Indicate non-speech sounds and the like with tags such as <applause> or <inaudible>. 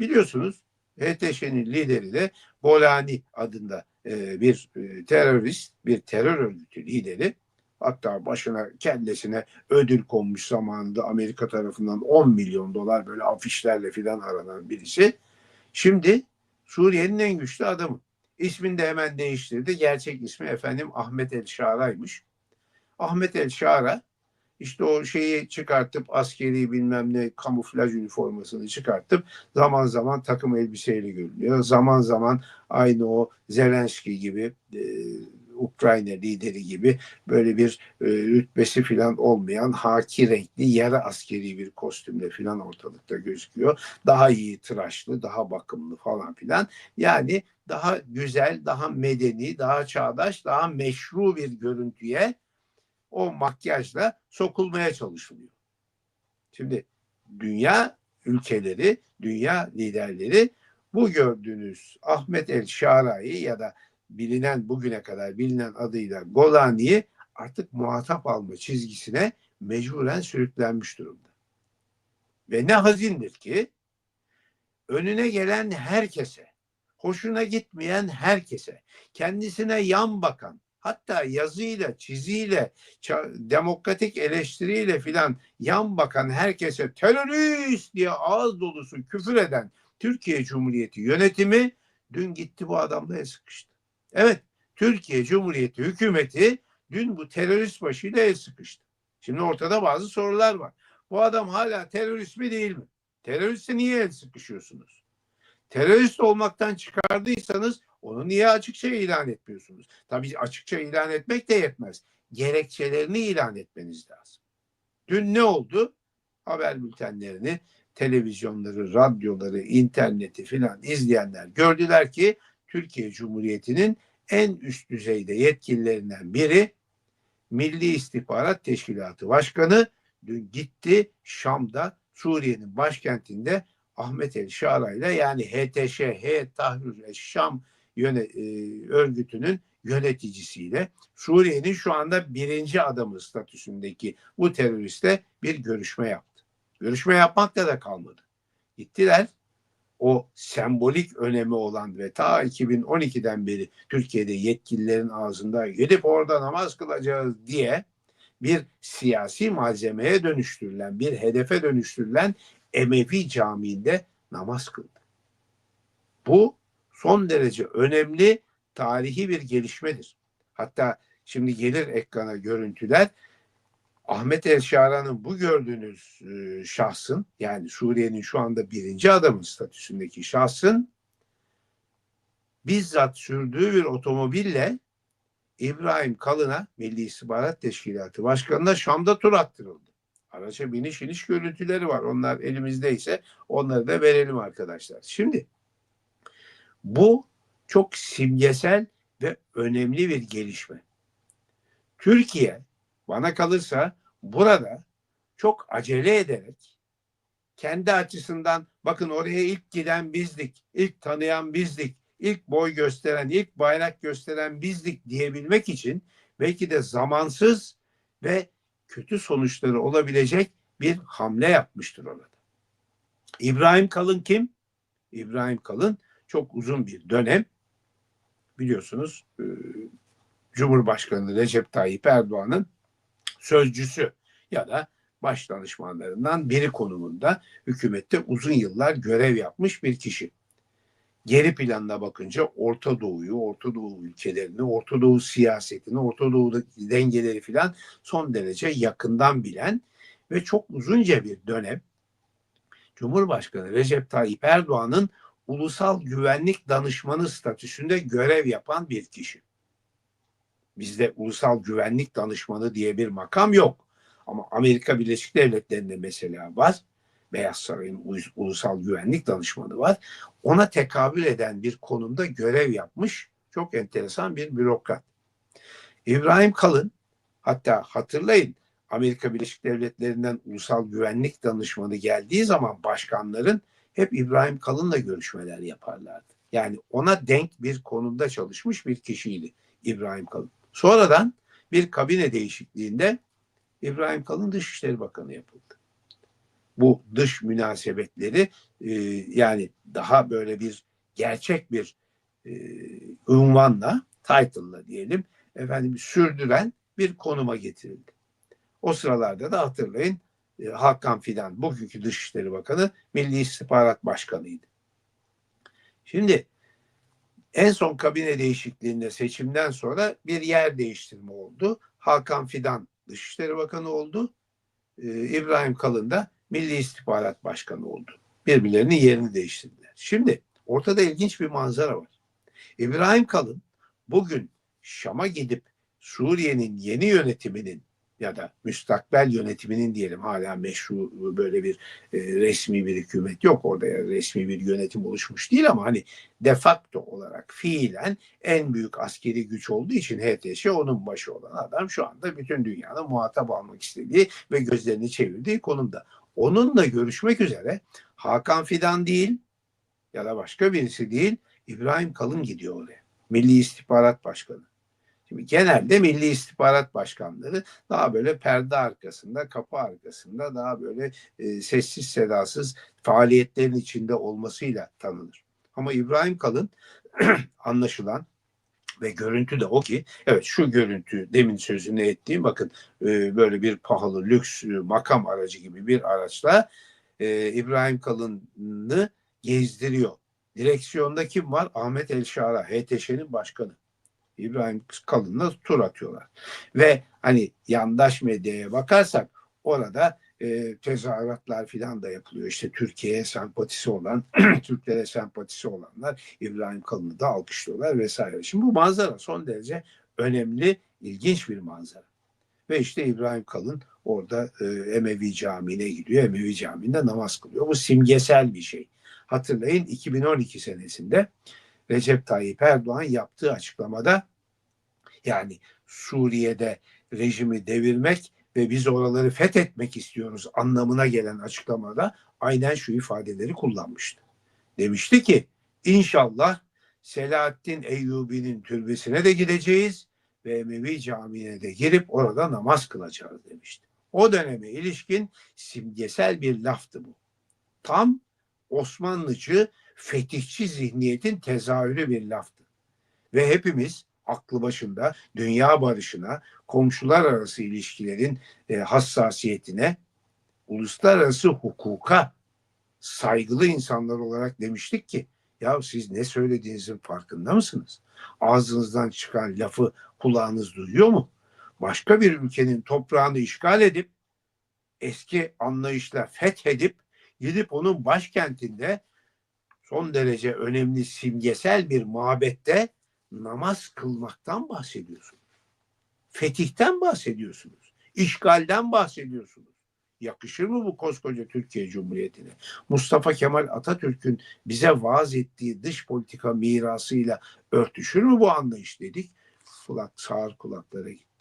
Biliyorsunuz HTŞ'nin lideri de Bolani adında e, bir e, terörist, bir terör örgütü lideri. Hatta başına kendisine ödül konmuş zamanında Amerika tarafından 10 milyon dolar böyle afişlerle filan aranan birisi. Şimdi Suriye'nin en güçlü adamı. İsmini de hemen değiştirdi. Gerçek ismi efendim Ahmet El Şara'ymış. Ahmet El Şara işte o şeyi çıkartıp askeri bilmem ne kamuflaj üniformasını çıkartıp zaman zaman takım elbiseyle görünüyor. Zaman zaman aynı o Zelenski gibi e, Ukrayna lideri gibi böyle bir e, rütbesi filan olmayan haki renkli yarı askeri bir kostümle filan ortalıkta gözüküyor. Daha iyi tıraşlı, daha bakımlı falan filan. Yani daha güzel, daha medeni, daha çağdaş, daha meşru bir görüntüye o makyajla sokulmaya çalışılıyor. Şimdi dünya ülkeleri, dünya liderleri bu gördüğünüz Ahmet El Şara'yı ya da bilinen bugüne kadar bilinen adıyla Golani'yi artık muhatap alma çizgisine mecburen sürüklenmiş durumda. Ve ne hazindir ki önüne gelen herkese, hoşuna gitmeyen herkese, kendisine yan bakan, hatta yazıyla, çiziyle, demokratik eleştiriyle filan yan bakan herkese terörist diye ağız dolusu küfür eden Türkiye Cumhuriyeti yönetimi dün gitti bu adamla sıkıştı. Evet, Türkiye Cumhuriyeti hükümeti dün bu terörist başıyla el sıkıştı. Şimdi ortada bazı sorular var. Bu adam hala terörist mi değil mi? Teröriste niye el sıkışıyorsunuz? Terörist olmaktan çıkardıysanız onu niye açıkça ilan etmiyorsunuz? Tabii açıkça ilan etmek de yetmez. Gerekçelerini ilan etmeniz lazım. Dün ne oldu? Haber bültenlerini, televizyonları, radyoları, interneti filan izleyenler gördüler ki Türkiye Cumhuriyeti'nin en üst düzeyde yetkililerinden biri Milli İstihbarat Teşkilatı Başkanı dün gitti Şam'da Suriye'nin başkentinde Ahmet El Şara ile yani HTŞ, Heyet Tahrir Şam yöne, e, örgütünün yöneticisiyle Suriye'nin şu anda birinci adamı statüsündeki bu teröriste bir görüşme yaptı. Görüşme yapmakla da kalmadı. Gittiler o sembolik önemi olan ve ta 2012'den beri Türkiye'de yetkililerin ağzında gidip orada namaz kılacağız diye bir siyasi malzemeye dönüştürülen, bir hedefe dönüştürülen Emevi Camii'nde namaz kıldı. Bu son derece önemli tarihi bir gelişmedir. Hatta şimdi gelir ekrana görüntüler Ahmet El Şara'nın bu gördüğünüz e, şahsın yani Suriye'nin şu anda birinci adamın statüsündeki şahsın bizzat sürdüğü bir otomobille İbrahim Kalın'a Milli İstihbarat Teşkilatı Başkanı'na Şam'da tur attırıldı. Araca biniş iniş görüntüleri var. Onlar elimizdeyse onları da verelim arkadaşlar. Şimdi bu çok simgesel ve önemli bir gelişme. Türkiye bana kalırsa burada çok acele ederek kendi açısından bakın oraya ilk giden bizdik, ilk tanıyan bizdik, ilk boy gösteren, ilk bayrak gösteren bizdik diyebilmek için belki de zamansız ve kötü sonuçları olabilecek bir hamle yapmıştır orada. İbrahim Kalın kim? İbrahim Kalın çok uzun bir dönem biliyorsunuz e, Cumhurbaşkanı Recep Tayyip Erdoğan'ın sözcüsü ya da baş danışmanlarından biri konumunda hükümette uzun yıllar görev yapmış bir kişi. Geri planda bakınca Orta Doğu'yu, Orta Doğu ülkelerini, Orta Doğu siyasetini, Orta Doğu'daki dengeleri filan son derece yakından bilen ve çok uzunca bir dönem Cumhurbaşkanı Recep Tayyip Erdoğan'ın ulusal güvenlik danışmanı statüsünde görev yapan bir kişi. Bizde ulusal güvenlik danışmanı diye bir makam yok. Ama Amerika Birleşik Devletleri'nde mesela var. Beyaz Saray'ın ulusal güvenlik danışmanı var. Ona tekabül eden bir konumda görev yapmış çok enteresan bir bürokrat. İbrahim Kalın hatta hatırlayın Amerika Birleşik Devletleri'nden ulusal güvenlik danışmanı geldiği zaman başkanların hep İbrahim Kalın'la görüşmeler yaparlardı. Yani ona denk bir konumda çalışmış bir kişiydi İbrahim Kalın. Sonradan bir kabine değişikliğinde İbrahim Kalın Dışişleri Bakanı yapıldı. Bu dış münasebetleri e, yani daha böyle bir gerçek bir e, unvanla, title'la diyelim efendim sürdüren bir konuma getirildi. O sıralarda da hatırlayın e, Hakan Fidan bugünkü Dışişleri Bakanı Milli İstihbarat Başkanı'ydı. Şimdi en son kabine değişikliğinde seçimden sonra bir yer değiştirme oldu. Hakan Fidan Dışişleri Bakanı oldu. Ee, İbrahim Kalın da Milli İstihbarat Başkanı oldu. Birbirlerinin yerini değiştirdiler. Şimdi ortada ilginç bir manzara var. İbrahim Kalın bugün Şam'a gidip Suriye'nin yeni yönetiminin ya da müstakbel yönetiminin diyelim hala meşru böyle bir e, resmi bir hükümet yok orada ya resmi bir yönetim oluşmuş değil ama hani de facto olarak fiilen en büyük askeri güç olduğu için HTŞ onun başı olan adam şu anda bütün dünyanın muhatap almak istediği ve gözlerini çevirdiği konumda. Onunla görüşmek üzere Hakan Fidan değil ya da başka birisi değil İbrahim Kalın gidiyor oraya. Milli İstihbarat Başkanı. Şimdi genelde Milli İstihbarat Başkanları daha böyle perde arkasında, kapı arkasında daha böyle e, sessiz sedasız faaliyetlerin içinde olmasıyla tanınır. Ama İbrahim Kalın <clears throat> anlaşılan ve görüntü de o ki evet şu görüntü demin sözünü ettiğim bakın e, böyle bir pahalı lüks e, makam aracı gibi bir araçla e, İbrahim Kalın'ı gezdiriyor. Direksiyonda kim var? Ahmet Elşara, HTŞ'nin başkanı. İbrahim Kalın'la tur atıyorlar. Ve hani yandaş medyaya bakarsak orada e, tezahüratlar filan da yapılıyor. İşte Türkiye'ye sempatisi olan, <clears throat> Türklere sempatisi olanlar İbrahim Kalın'ı da alkışlıyorlar vesaire. Şimdi bu manzara son derece önemli, ilginç bir manzara. Ve işte İbrahim Kalın orada e, Emevi Camii'ne gidiyor. Emevi Camii'nde namaz kılıyor. Bu simgesel bir şey. Hatırlayın 2012 senesinde Recep Tayyip Erdoğan yaptığı açıklamada yani Suriye'de rejimi devirmek ve biz oraları fethetmek istiyoruz anlamına gelen açıklamada aynen şu ifadeleri kullanmıştı. Demişti ki inşallah Selahaddin Eyyubi'nin türbesine de gideceğiz ve Emevi Camii'ne de girip orada namaz kılacağız demişti. O döneme ilişkin simgesel bir laftı bu. Tam Osmanlıcı fetihçi zihniyetin tezahürü bir laftı. Ve hepimiz aklı başında dünya barışına, komşular arası ilişkilerin e, hassasiyetine, uluslararası hukuka saygılı insanlar olarak demiştik ki ya siz ne söylediğinizin farkında mısınız? Ağzınızdan çıkan lafı kulağınız duyuyor mu? Başka bir ülkenin toprağını işgal edip eski anlayışla fethedip gidip onun başkentinde son derece önemli simgesel bir mabette namaz kılmaktan bahsediyorsunuz. Fetihten bahsediyorsunuz. İşgalden bahsediyorsunuz. Yakışır mı bu koskoca Türkiye Cumhuriyeti'ne? Mustafa Kemal Atatürk'ün bize vaaz ettiği dış politika mirasıyla örtüşür mü bu anlayış dedik. Kulak sağır kulaklara gitti.